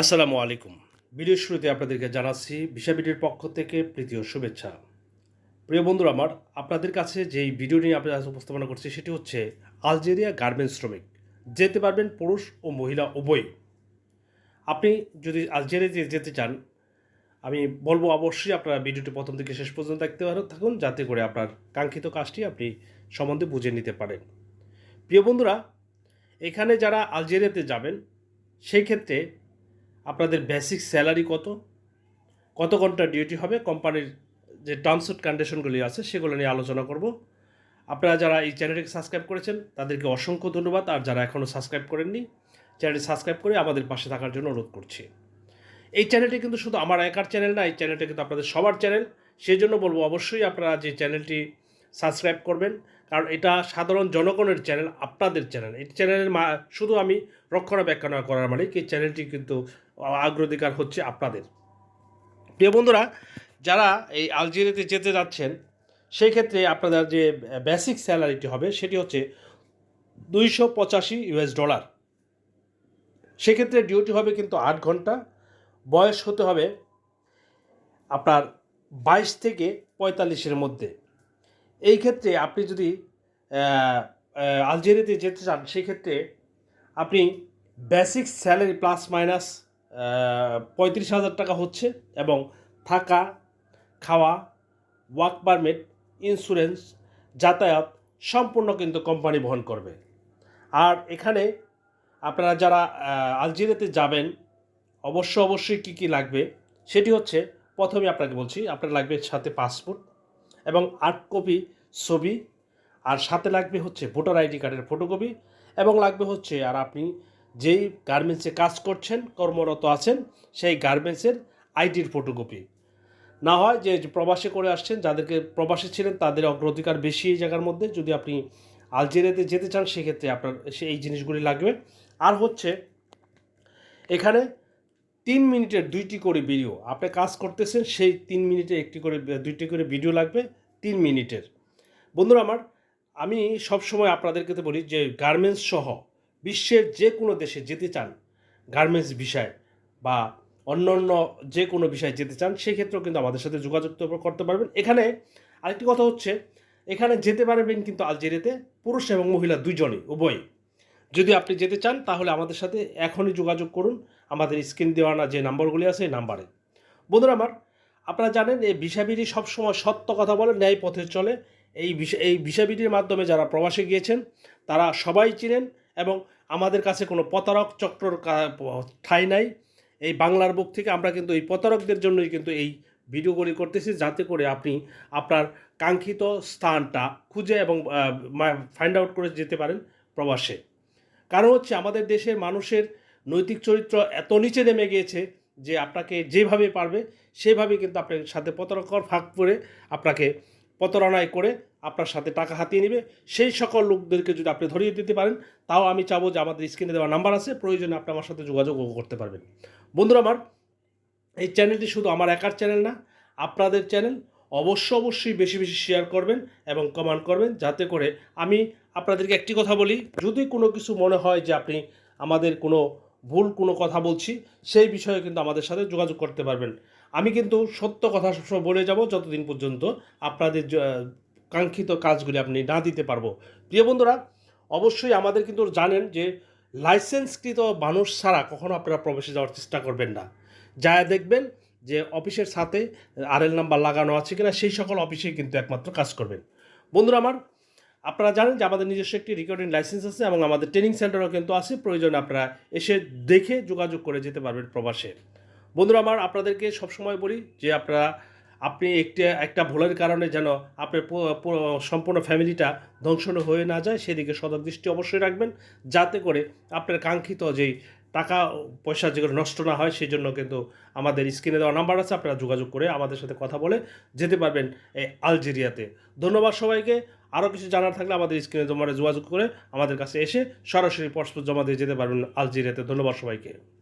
আসসালামু আলাইকুম। ভিডিওর শুরুতে আপনাদেরকে জানাচ্ছি ভিসা ভিডিওর পক্ষ থেকে প্রীতি ও শুভেচ্ছা। প্রিয় বন্ধুরা আমার, আপনাদের কাছে যেই ভিডিও নিয়ে আপনাদের আজ উপস্থাপনা করছি সেটি হচ্ছে আলজেরিয়া গার্মেন্টস শ্রমিক, যেতে পারবেন পুরুষ ও মহিলা উভয় আপনি যদি আলজেরিয়াতে যেতে চান, আমি বলব অবশ্যই আপনারা ভিডিওটি প্রথম থেকে শেষ পর্যন্ত দেখতে পারেন থাকুন, যাতে করে আপনার কাঙ্ক্ষিত কাজটি আপনি সম্বন্ধে বুঝে নিতে পারেন। প্রিয় বন্ধুরা, এখানে যারা আলজেরিয়াতে যাবেন, সেই ক্ষেত্রে আপনাদের বেসিক স্যালারি কত? কত ঘণ্টা ডিউটি হবে? কোম্পানির যে টার্মস অ্যান্ড কন্ডিশনগুলি আছে, সেগুলো নিয়ে আলোচনা করব। আপনারা যারা এই চ্যানেলটিকে সাবস্ক্রাইব করেছেন, তাদেরকে অসংখ্য ধন্যবাদ। আর যারা এখনও সাবস্ক্রাইব করেননি চ্যানেলটি সাবস্ক্রাইব করে আমাদের পাশে থাকার জন্য অনুরোধ করছি। এই চ্যানেলটি কিন্তু শুধু আমার একার চ্যানেল না, এই চ্যানেলটি কিন্তু আপনাদের সবার চ্যানেল সেই জন্য বলব অবশ্যই আপনারা যে চ্যানেলটি সাবস্ক্রাইব করবেন, কারণ এটা সাধারণ জনগণের চ্যানেল আপনাদের চ্যানেল এই চ্যানেলের শুধু আমি রক্ষণাবেক্ষণ করার মানে এই চ্যানেলটি কিন্তু অগ্রাধিকার হচ্ছে আপনাদের। প্রিয় বন্ধুরা, যারা এই আলজেরিয়াতে যেতে যাচ্ছেন, সেই ক্ষেত্রে আপনাদের যে বেসিক স্যালারিটি হবে, সেটি হচ্ছে দুইশো পঁচাশি ইউএস ডলার সেক্ষেত্রে ডিউটি হবে কিন্তু আট ঘণ্টা, বয়স হতে হবে আপনার বাইশ থেকে পঁয়তাল্লিশের মধ্যে। এই ক্ষেত্রে আপনি যদি আলজেরিয়াতে যেতে চান, সেই ক্ষেত্রে আপনি বেসিক স্যালারি প্লাস মাইনাস পঁয়ত্রিশ হাজার টাকা হচ্ছে এবং থাকা, খাওয়া ওয়ার্ক পারমিট ইন্স্যুরেন্স যাতায়াত সম্পূর্ণ কিন্তু কোম্পানি বহন করবে। আর এখানে আপনারা যারা আলজেরিয়াতে যাবেন, অবশ্য অবশ্যই কী কী লাগবে, সেটি হচ্ছে প্রথমে আপনাকে বলছি, আপনার লাগবে সাথে পাসপোর্ট এবং আট কপি ছবি, আর সাথে লাগবে হচ্ছে ভোটার আইডি কার্ডের ফটোকপি এবং লাগবে হচ্ছে আর আপনি যেই গার্মেন্টসে কাজ করছেন, কর্মরত আছেন, সেই গার্মেন্টসের আইডির ফটোকপি না হয় যে প্রবাসে করে আসছেন, যাদেরকে প্রবাসে ছিলেন, তাদের অগ্রাধিকার বেশি এই জায়গার মধ্যে। যদি আপনি আলজেরিয়াতে যেতে চান, সেক্ষেত্রে আপনার এই জিনিসগুলি লাগবে। আর হচ্ছে, এখানে তিন মিনিটের দুইটি করে ভিডিও আপনি কাজ করতেছেন, সেই তিন মিনিটে একটি করে, দুইটি করে ভিডিও লাগবে তিন মিনিটের। বন্ধুরা আমার, আমি সবসময় আপনাদেরকে তো বলি যে গার্মেন্টস সহ বিশ্বের যে কোনো দেশে যেতে চান গার্মেন্টস বিষয় বা অন্য অন্য যে কোনো বিষয়ে যেতে চান, সেক্ষেত্রেও কিন্তু আমাদের সাথে যোগাযোগ করতে পারবেন। এখানে আরেকটি কথা হচ্ছে, এখানে যেতে পারবেন কিন্তু আলজেরিয়াতে পুরুষ এবং মহিলা দুজনই উভয়ই। যদি আপনি যেতে চান, তাহলে আমাদের সাথে এখনই যোগাযোগ করুন। আমাদের স্ক্রিন দেওয়া না যে নাম্বারগুলি আছে, এই নাম্বারে। বন্ধুরা আমার, আপনারা জানেন, এই ভিসাবিডি সবসময় সত্য কথা বলে, ন্যায় পথে চলে। এই এই ভিসাবিডির মাধ্যমে যারা প্রবাসে গিয়েছেন, তারা সবাই চিনেন এবং আমাদের কাছে কোনো প্রতারক চক্রর ঠাঁই নাই। এই বাংলার বুক থেকে আমরা কিন্তু এই প্রতারকদের জন্যই কিন্তু এই ভিডিওগুলি করতেছি, যাতে করে আপনি আপনার কাঙ্ক্ষিত স্থানটা খুঁজে এবং ফাইন্ড আউট করে যেতে পারেন প্রবাসে। কারণ হচ্ছে আমাদের দেশের মানুষের নৈতিক চরিত্র এত নিচে নেমে গিয়েছে যে আপনাকে যেভাবে পারবে সেভাবে কিন্তু আপনার সাথে প্রতারকর ফাঁক করে আপনাকে প্রতারণায় করে আপনার সাথে টাকা হাতিয়ে নেবে। সেই সকল লোকদেরকে যদি আপনি ধরিয়ে দিতে পারেন, তাও আমি চাবো যে আমাদের স্ক্রিনে দেওয়া নাম্বার আছে, প্রয়োজনে আপনি আমার সাথে যোগাযোগ করতে পারবেন। বন্ধুরা আমার, এই চ্যানেলটি শুধু আমার একার চ্যানেল না, আপনাদের চ্যানেল অবশ্য অবশ্যই বেশি বেশি শেয়ার করবেন এবং কমেন্ট করবেন, যাতে করে আমি আপনাদেরকে একটি কথা বলি, যদি কোনো কিছু মনে হয় যে আপনি আমাদের কোনো ভুল কোনো কথা বলছি, সেই বিষয়ে কিন্তু আমাদের সাথে যোগাযোগ করতে পারবেন। আমি কিন্তু সত্য কথা সবসময় বলে যাব যতদিন পর্যন্ত আপনাদের কাঙ্ক্ষিত কাজগুলি আপনি না দিতে পারব। প্রিয় বন্ধুরা, অবশ্যই আমাদের কিন্তু জানেন যে লাইসেন্সকৃত মানুষ ছাড়া কখনো আপনারা প্রবেশে যাওয়ার চেষ্টা করবেন না। যা দেখবেন যে অফিসের সাথে আরএল নাম্বার লাগানো আছে কিনা, সেই সকল অফিসে কিন্তু একমাত্র কাজ করবেন। বন্ধুরা আমার, আপনারা জানেন যে আমাদের নিজস্ব একটি রেকর্ডিং লাইসেন্স আছে এবং আমাদের ট্রেনিং সেন্টারও কিন্তু আছে। প্রয়োজনে আপনারা এসে দেখে যোগাযোগ করে যেতে পারবেন প্রবাসে। বন্ধুরা, আমার আপনাদেরকে সবসময় বলি যে আপনারা, আপনি একটি, একটা ভুলের কারণে যেন আপনার সম্পূর্ণ ফ্যামিলিটা ধ্বংস হয়ে না যায়, সেদিকে সদর দৃষ্টি অবশ্যই রাখবেন। যাতে করে আপনার কাঙ্ক্ষিত যেই টাকা, পয়সা যেগুলো নষ্ট না হয় সেই জন্য কিন্তু আমাদের স্ক্রিনে দেওয়া নাম্বার আছে, আপনারা যোগাযোগ করে আমাদের সাথে কথা বলে যেতে পারবেন এই আলজেরিয়াতে। ধন্যবাদ সবাইকে। আরও কিছু জানার থাকলে আমাদের স্ক্রিনে জমা যোগাযোগ করে আমাদের কাছে এসে সরাসরি পরস্পর জমা দিয়ে যেতে পারবেন আলজেরিয়াতে। ধন্যবাদ সবাইকে।